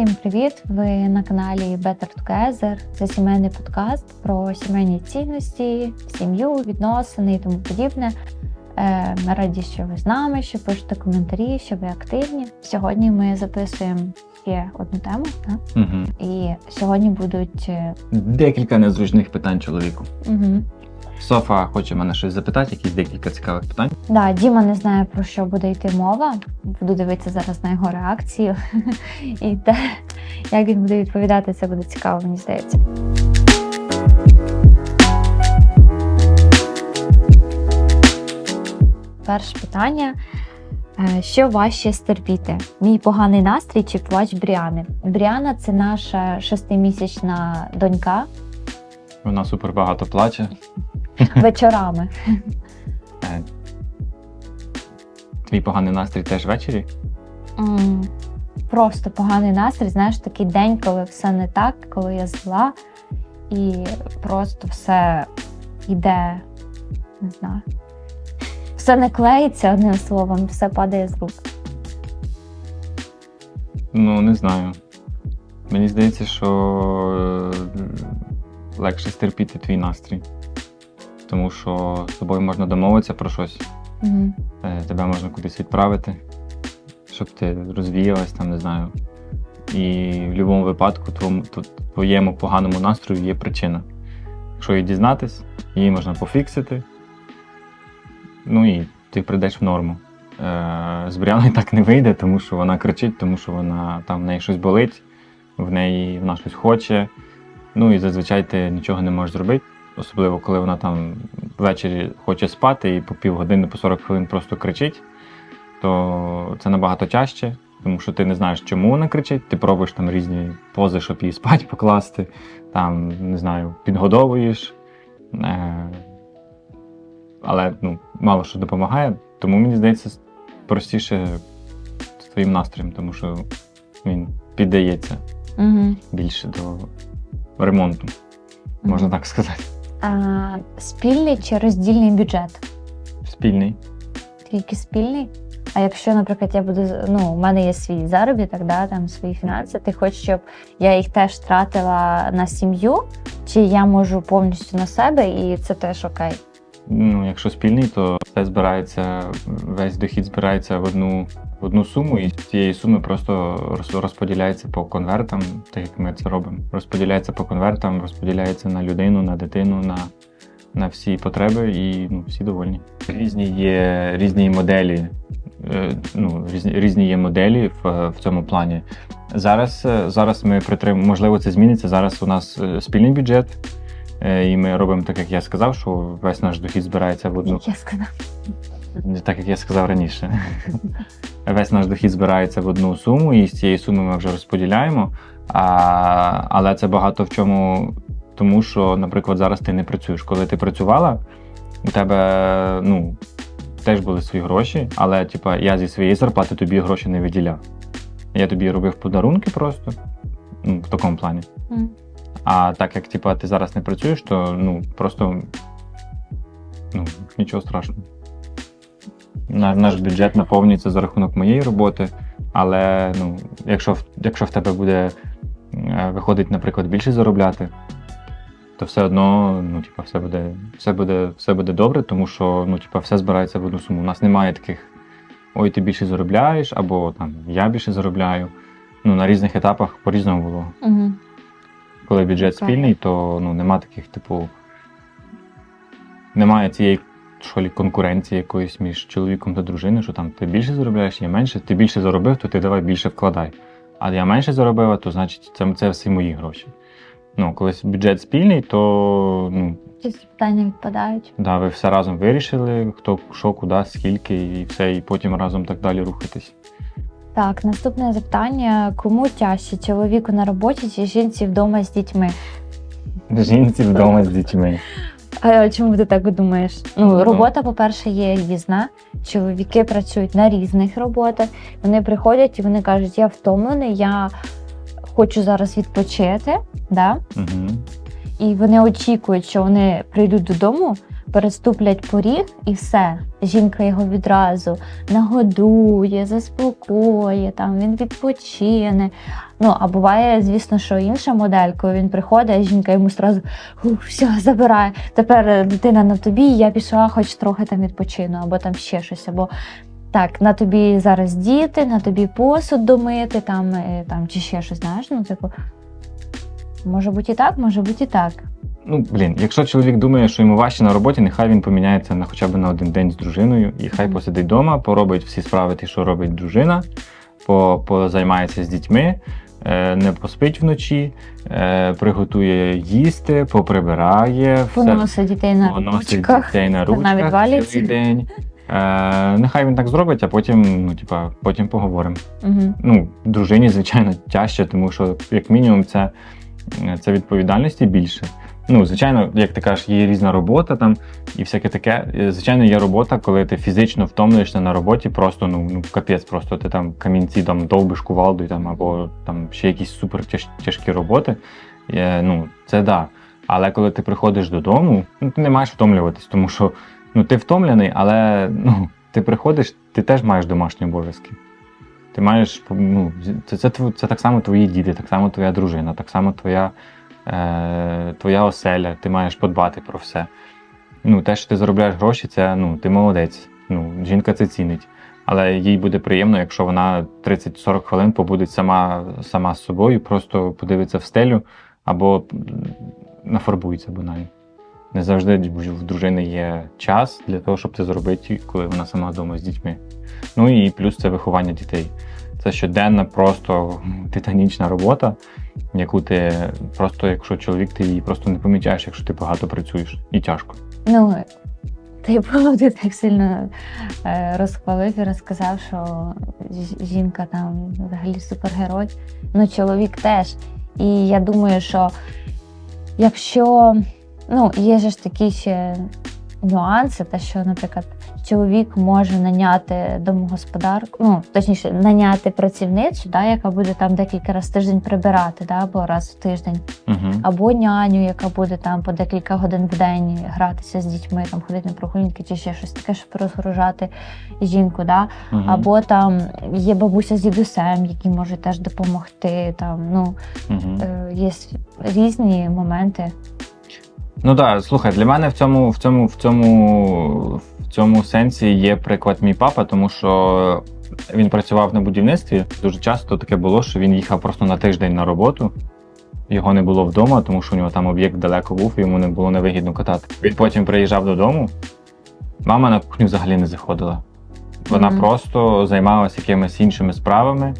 Всім привіт! Ви на каналі Better Together. Це сімейний подкаст про сімейні цінності, сім'ю, відносини і тому подібне. Е, Ми раді, що ви з нами, що пишете коментарі, що ви активні. Сьогодні ми записуємо ще одну тему, так? Угу. і сьогодні будуть е, Декілька незручних питань чоловіку. угу. Софа хоче мене щось запитати, якісь декілька цікавих питань. Да, Діма не знає про що буде йти мова. Буду дивитися зараз на його реакцію. І те, як він буде відповідати, це буде цікаво, мені здається. Перше питання. Е, Що важче стерпіти? Мій поганий настрій чи плач Бріани? Бріана це наша шестимісячна донька Вона супер багато плаче. вечорами. Е, Твій поганий настрій теж ввечері. Просто поганий настрій, знаєш, такий день, коли все не так, коли я зла, і просто все йде, не знаю. Все не клеїться одним словом, все падає з рук. Ну, не знаю. Мені здається, що е, легше стерпіти твій настрій. Тому що з тобою можна домовитися про щось, е, тебе можна кудись відправити, щоб ти розвіялась, там, не знаю. І в будь-якому випадку твоєму, твоєму поганому настрою є причина. Якщо її дізнатись, її можна пофіксити. Ну і ти прийдеш в норму. Е, з Бріаною так не вийде, тому що вона кричить, тому що вона там в неї щось болить, в неї вона щось хоче. Ну і зазвичай ти нічого не можеш зробити, особливо коли вона там ввечері хоче спати і по півгодини, по 40 хвилин просто кричить, то це набагато тяжче, тому що ти не знаєш, чому вона кричить. Ти пробуєш там різні пози, щоб її спать покласти, там, не знаю, підгодовуєш. Е, але ну, мало що допомагає. Тому мені здається, простіше з твоїм настроєм, тому що він піддається Мгм. більше до ремонту, можна Мгм. так сказати. А, спільний чи роздільний бюджет? Спільний. Тільки спільний. А якщо, наприклад, я буду ну, у мене є свій заробіток, да, там свої фінанси, ти хочеш, щоб я їх теж тратила на сім'ю, чи я можу повністю на себе, і це теж окей. Ну, якщо спільний, то все збирається, весь дохід збирається в одну, в одну суму, і з цієї суми просто розподіляється по конвертам, так як ми це робимо. Розподіляється по конвертам, розподіляється на людину, на дитину, на, на всі потреби, і ну, всі довольні. Різні є різні моделі. е, Ну, різні, різні є моделі в, в цьому плані. Зараз, е, зараз ми притримуємо, можливо, це зміниться. Зараз у нас е, спільний бюджет. І ми робимо так, як я сказав, що весь наш дохід збирається в одну, я сказала. Так як я сказав раніше. Весь наш дохід збирається в одну суму, і з цієї суми ми вже розподіляємо. А, але це багато в чому, тому що, наприклад, зараз ти не працюєш. Коли ти працювала, у тебе ну, теж були свої гроші, але типа, я зі своєї зарплати тобі гроші не виділяв. Я тобі робив подарунки просто ну, в такому плані. М. А так як типа, ти зараз не працюєш, то ну просто ну, нічого страшного. Наш, наш бюджет наповнюється за рахунок моєї роботи, але ну, якщо, якщо в тебе буде е, виходить, наприклад, більше заробляти, то все одно ну, типа, все, буде, все, буде, все буде добре, тому що ну, типа, все збирається в одну суму. У нас немає таких ой, ти більше заробляєш, або там я більше заробляю. Ну, на різних етапах по-різному було Мгм. коли бюджет Окей. спільний, то ну, нема таких, типу, немає цієї що лі, конкуренції якоїсь між чоловіком та дружиною, що там ти більше заробляєш, я менше, ти більше заробив, то ти давай більше вкладай. А я менше заробила, то значить це, це всі мої гроші. Ну, коли бюджет спільний, то ну, Ці питання відпадають. да, ви все разом вирішили, хто що, куди, скільки, і все, і потім разом так далі рухатись. Так, наступне запитання: кому тяжче чоловіку на роботі чи жінці вдома з дітьми? Жінці вдома з дітьми. А чому ти так думаєш? Ну, Ну. робота, по-перше, є різна. Чоловіки працюють на різних роботах. Вони приходять і вони кажуть, я втомлений, я хочу зараз відпочити. Да? Угу. І вони очікують, що вони прийдуть додому, переступлять поріг і все. Жінка його відразу нагодує, заспокоює, там він відпочине. Ну, а буває, звісно, що інша модель, коли він приходить, а жінка йому одразу все, забирає. Тепер е, дитина на тобі, я пішла, хоч трохи там відпочину, або там ще щось, або так, на тобі зараз діти, на тобі посуд домити, там, е, там чи ще щось, знаєш, ну, типу, може бути і так, може бути і так. Ну, блін, якщо чоловік думає, що йому важче на роботі, нехай він поміняється на хоча б на один день з дружиною, і хай Мгм. посидить вдома, поробить всі справи, ті, що робить дружина, по, позаймається з дітьми, е, не поспить вночі, е, приготує їсти, поприбирає, Поносить дітей на поносить ручках. дітей на ручках навіть цілий день. Е, нехай він так зробить, а потім, ну, типа, потім поговоримо. Угу. Ну, дружині, звичайно, тяжче, тому що, як мінімум, це, це відповідальності більше. Ну, звичайно, як ти кажеш, є різна робота там і всяке таке. Е, Звичайно, є робота, коли ти фізично втомлюєшся на роботі, просто ну, ну капець, просто ти там камінці там довбиш кувалдою там, або там ще якісь супер тяжкі роботи. Е, ну, це да. Але коли ти приходиш додому, ну, ти не маєш втомлюватись, тому що ну, ти втомлений, але ну, ти приходиш, ти теж маєш домашні обов'язки. Ти маєш ну, це, це, тв- це так само твої діти, так само твоя дружина, так само твоя, е, твоя оселя, ти маєш подбати про все. Ну, те, що ти заробляєш гроші, це ну, ти молодець. Ну, жінка це цінить. Але їй буде приємно, якщо вона 30-40 хвилин побуде сама, сама з собою, просто подивиться в стелю або нафарбується банально. Не завжди в дружини є час для того, щоб це зробити, коли вона сама вдома з дітьми. Ну і плюс це виховання дітей. Це щоденна, просто титанічна робота, яку ти просто, якщо чоловік, ти її просто не помічаєш, якщо ти багато працюєш і тяжко. Ну, типу, ти так сильно е, розхвалив і розказав, що жінка там взагалі супергерой. Ну, чоловік теж. І я думаю, що якщо ну, є ж такі ще нюанси, те, що, наприклад, чоловік може наняти домогосподарку, ну, точніше, наняти працівницю, да, яка буде там декілька разів в тиждень прибирати, да, або раз в тиждень Угу. або няню, яка буде там по декілька годин в день гратися з дітьми, там ходити на прогулянки чи ще щось таке, щоб розгружати жінку. Да? Угу. Або там є бабуся з дідусем, які можуть теж допомогти. Там, ну, Угу. е, є різні моменти. Ну так, да, слухай, для мене в цьому, в цьому, в цьому, в цьому сенсі є приклад мій папа, тому що він працював на будівництві. Дуже часто таке було, що він їхав просто на тиждень на роботу. Його не було вдома, тому що у нього там об'єкт далеко був, і йому не було невигідно катати. Він потім приїжджав додому. Мама на кухню взагалі не заходила. Вона Мгм. просто займалася якимись іншими справами.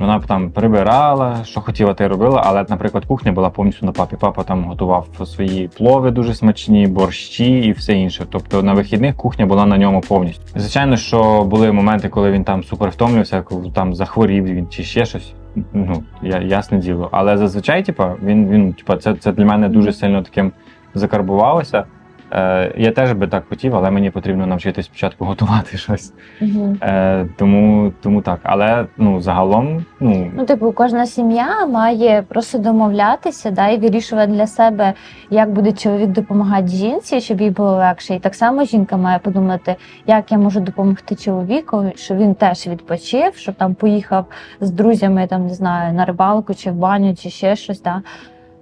Вона б там прибирала, що хотіла, те робила, але, наприклад, кухня була повністю на папі. Папа там готував свої плови дуже смачні, борщі і все інше. Тобто на вихідних кухня була на ньому повністю. Звичайно, що були моменти, коли він там супер втомлювався, коли там захворів він чи ще щось. Ну, я, ясне діло. Але зазвичай, типа, він, він типа, це, це для мене дуже сильно таким закарбувалося. Е, я теж би так хотів, але мені потрібно навчитись спочатку готувати щось. Угу. Е, тому, тому так. Але ну, загалом, ну, Ну, типу, кожна сім'я має просто домовлятися да, і вирішувати для себе, як буде чоловік допомагати жінці, щоб їй було легше. І так само жінка має подумати, як я можу допомогти чоловіку, щоб він теж відпочив, щоб там поїхав з друзями, там не знаю, на рибалку чи в баню, чи ще щось. Да.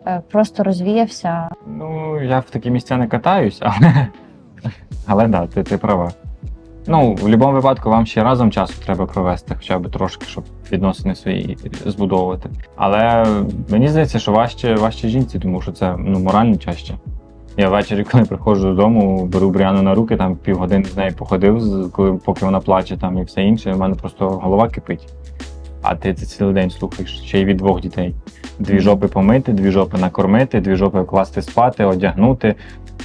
Е, Просто розвіявся. ну, я в такі місця не катаюсь, але, але да, ти, ти права. Ну, в будь-якому випадку вам ще разом часу треба провести, хоча б трошки, щоб відносини свої збудовувати. Але мені здається, що важче, важче жінці, тому що це ну, морально тяжче. Я ввечері, коли приходжу додому, беру Бріану на руки, там півгодини з нею походив, коли, поки вона плаче там і все інше, в мене просто голова кипить. А ти це цілий день слухаєш, ще й від двох дітей. Дві жопи помити, дві жопи накормити, дві жопи вкласти спати, одягнути,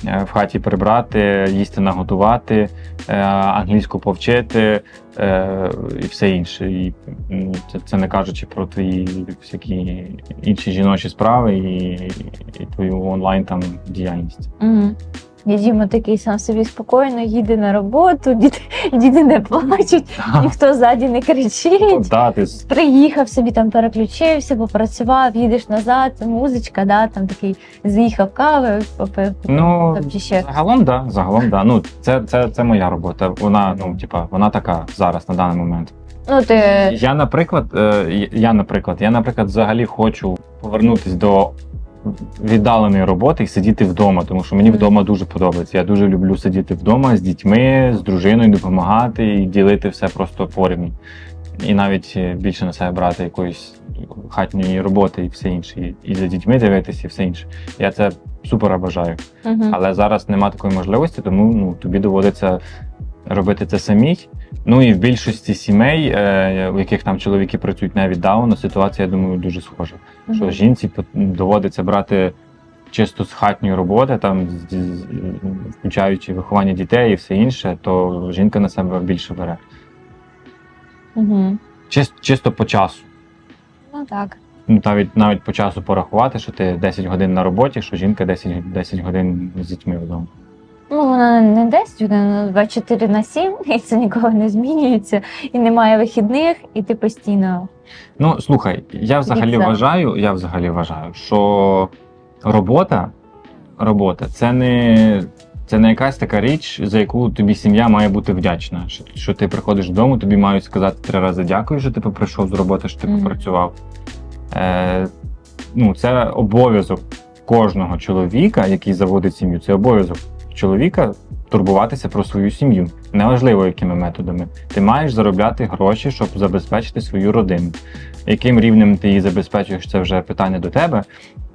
е, в хаті прибрати, їсти наготувати, е, англійську повчити е, і все інше. І ну, це, не кажучи про твої всякі інші жіночі справи і, і твою онлайн там діяльність. Угу. І Діма такий сам собі спокійно їде на роботу, діти, діти не плачуть, ніхто ззаді не кричить. Да, ти Приїхав собі там, переключився, попрацював, їдеш назад, музичка, да, там такий з'їхав кави, попив. Ну, Тобто ще загалом, да, загалом, да. Ну, це, це, це моя робота. Вона, ну, типа, вона така зараз, на даний момент. ну ти Я, наприклад, е, я, наприклад, я, наприклад, взагалі хочу повернутися до віддаленої роботи і сидіти вдома, тому що мені вдома дуже подобається. Я дуже люблю сидіти вдома з дітьми, з дружиною, допомагати і ділити все просто порівну. І навіть е, більше на себе брати якоїсь хатньої роботи і все інше, і- за дітьми дивитися, і все інше. Я це супер бажаю. Мгм. Але зараз нема такої можливості, тому ну, тобі доводиться робити це самій. Ну і в більшості сімей, е, в яких там чоловіки працюють не віддалено, ситуація, я думаю, дуже схожа. Що жінці доводиться брати чисто з хатньої роботи, там включаючи виховання дітей і все інше, то жінка на себе більше бере. Мгм. Чисто, чисто по часу. Ну так. Ну, навіть навіть по часу порахувати, що ти 10 годин на роботі, що жінка 10, 10 годин з дітьми вдома. Ну, вона не 10 годин, а 24 на 7, і це ніколи не змінюється. І немає вихідних, і ти постійно. Ну, слухай, я взагалі вважаю, я взагалі вважаю, що робота, робота це не, це не якась така річ, за яку тобі сім'я має бути вдячна. Що, що ти приходиш додому, тобі мають сказати три рази дякую, що ти прийшов з роботи, що ти Мгм. попрацював. Е, ну, це обов'язок кожного чоловіка, який заводить сім'ю. Це обов'язок чоловіка турбуватися про свою сім'ю. Неважливо, якими методами. Ти маєш заробляти гроші, щоб забезпечити свою родину. Яким рівнем ти її забезпечуєш, це вже питання до тебе,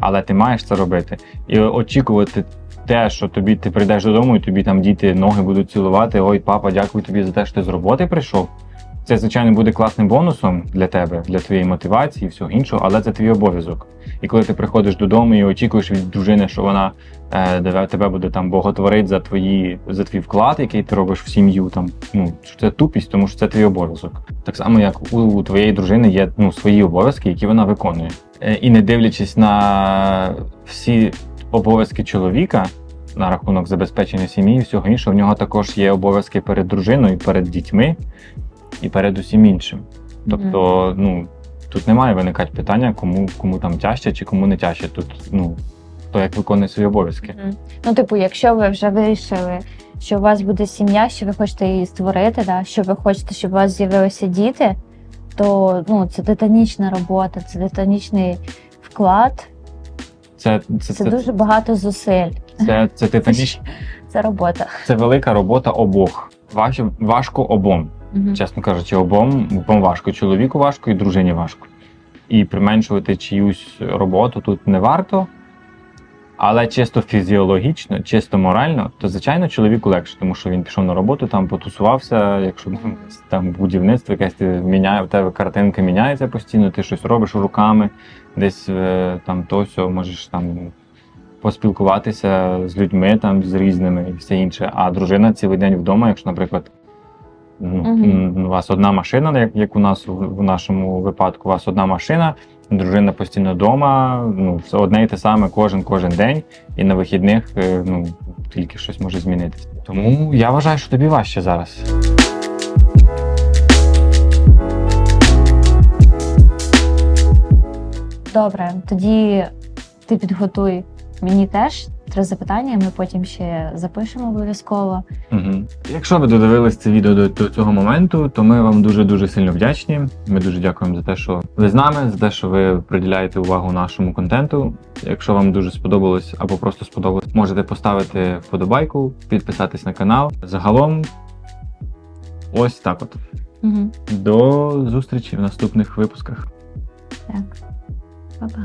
але ти маєш це робити. І очікувати те, що тобі ти прийдеш додому, і тобі там діти ноги будуть цілувати. Ой, папа, дякую тобі за те, що ти з роботи прийшов. Це, звичайно, буде класним бонусом для тебе, для твоєї мотивації і всього іншого, але це твій обов'язок. І коли ти приходиш додому і очікуєш від дружини, що вона е, тебе- буде там боготворить за твої за твій вклад, який ти робиш в сім'ю, там ну це тупість, тому що це твій обов'язок. Так само, як у, у твоєї дружини є ну свої обов'язки, які вона виконує. Е, і не дивлячись на всі обов'язки чоловіка. На рахунок забезпечення сім'ї і всього іншого, в нього також є обов'язки перед дружиною, перед дітьми і перед усім іншим. Тобто, ну тут немає виникати питання, кому кому там тяжче чи кому не тяжче. Тут ну хто як виконує свої обов'язки. Ну, типу, якщо ви вже вирішили, що у вас буде сім'я, що ви хочете її створити, да, що ви хочете, щоб у вас з'явилися діти, то ну, це титанічна робота, це титанічний вклад, Це це, це це, дуже багато зусиль. це, це, титаніч, Це робота. це велика робота обох. Важ, важко обом. Мгм. Чесно кажучи, обом, обом важко. Чоловіку важко і дружині важко. І применшувати чиюсь роботу тут не варто. Але чисто фізіологічно, чисто морально, то звичайно чоловіку легше, тому що він пішов на роботу, там потусувався. Якщо там будівництво, якесь ти міняє, в тебе картинка міняється постійно, ти щось робиш руками, десь е, там то сьо, можеш там поспілкуватися з людьми там з різними і все інше. А дружина цілий день вдома, якщо, наприклад, ну, у вас одна машина, як, як у нас в, в нашому випадку, у вас одна машина, дружина постійно вдома, ну, все одне і те саме кожен кожен день, і на вихідних е, ну, тільки щось може змінитися. Тому я вважаю, що тобі важче зараз. Добре, тоді ти підготуй мені теж три запитання, ми потім ще запишемо обов'язково. Угу. Якщо ви додивились це відео до, до цього моменту, то ми вам дуже дуже сильно вдячні. Ми дуже дякуємо за те, що ви з нами, за те, що ви приділяєте увагу нашому контенту. Якщо вам дуже сподобалось або просто сподобалось, можете поставити вподобайку, підписатись на канал. Загалом, ось так от. Угу. До зустрічі в наступних випусках. Так. Па-па.